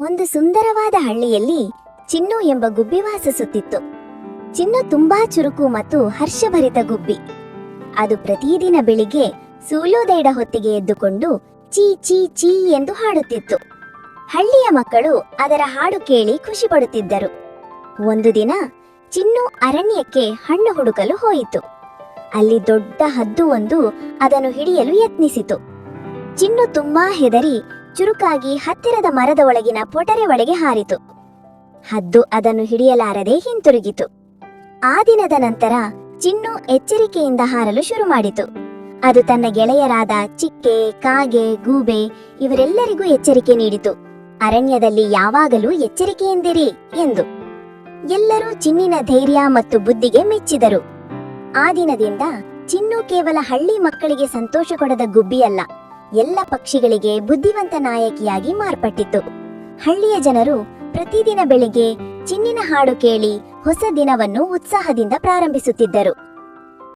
ಒಂದು ಸುಂದರವಾದ ಹಳ್ಳಿಯಲ್ಲಿ ಚಿನ್ನು ಎಂಬ ಗುಬ್ಬಿ ವಾಸಿಸುತ್ತಿತ್ತು. ಚಿನ್ನು ತುಂಬಾ ಚುರುಕು ಮತ್ತು ಹರ್ಷಭರಿತ ಗುಬ್ಬಿ. ಅದು ಪ್ರತಿದಿನ ಬೆಳಿಗ್ಗೆ ಸೂಲೋದೈಡ ಹೊತ್ತಿಗೆ ಎದ್ದುಕೊಂಡು ಚೀ ಚೀ ಚೀ ಎಂದು ಹಾಡುತ್ತಿತ್ತು. ಹಳ್ಳಿಯ ಮಕ್ಕಳು ಅದರ ಹಾಡು ಕೇಳಿ ಖುಷಿ ಪಡುತ್ತಿದ್ದರು. ಒಂದು ದಿನ ಚಿನ್ನು ಅರಣ್ಯಕ್ಕೆ ಹಣ್ಣು ಹುಡುಕಲು ಹೋಯಿತು. ಅಲ್ಲಿ ದೊಡ್ಡ ಹದ್ದು ಒಂದು ಅದನ್ನು ಹಿಡಿಯಲು ಯತ್ನಿಸಿತು. ಚಿನ್ನು ತುಂಬಾ ಹೆದರಿ ಚುರುಕಾಗಿ ಹತ್ತಿರದ ಮರದ ಒಳಗಿನ ಪೊಟರೆ ಒಳಗೆ ಹಾರಿತು. ಹದ್ದು ಅದನ್ನು ಹಿಡಿಯಲಾರದೆ ಹಿಂತಿರುಗಿತು. ಆ ದಿನದ ನಂತರ ಚಿನ್ನು ಎಚ್ಚರಿಕೆಯಿಂದ ಹಾರಲು ಶುರು ಮಾಡಿತು. ಅದು ತನ್ನ ಗೆಳೆಯರಾದ ಚಿಕ್ಕೆ, ಕಾಗೆ, ಗೂಬೆ ಇವರೆಲ್ಲರಿಗೂ ಎಚ್ಚರಿಕೆ ನೀಡಿತು. ಅರಣ್ಯದಲ್ಲಿ ಯಾವಾಗಲೂ ಎಚ್ಚರಿಕೆಯಿಂದಿರಿ ಎಂದು. ಎಲ್ಲರೂ ಚಿನ್ನಿನ ಧೈರ್ಯ ಮತ್ತು ಬುದ್ಧಿಗೆ ಮೆಚ್ಚಿದರು. ಆ ದಿನದಿಂದ ಚಿನ್ನು ಕೇವಲ ಹಳ್ಳಿ ಮಕ್ಕಳಿಗೆ ಸಂತೋಷ ಕೊಡದ ಗುಬ್ಬಿಯಲ್ಲ. ಎಲ್ಲ ಪಕ್ಷಿಗಳಿಗೆ ಬುದ್ಧಿವಂತ ನಾಯಕಿಯಾಗಿ ಮಾರ್ಪಟ್ಟಿತು. ಹಳ್ಳಿಯ ಜನರು ಪ್ರತಿದಿನ ಬೆಳಿಗ್ಗೆ ಚಿನ್ನಿನ ಹಾಡು ಕೇಳಿ ಹೊಸ ದಿನವನ್ನು ಉತ್ಸಾಹದಿಂದ ಪ್ರಾರಂಭಿಸುತ್ತಿದ್ದರು.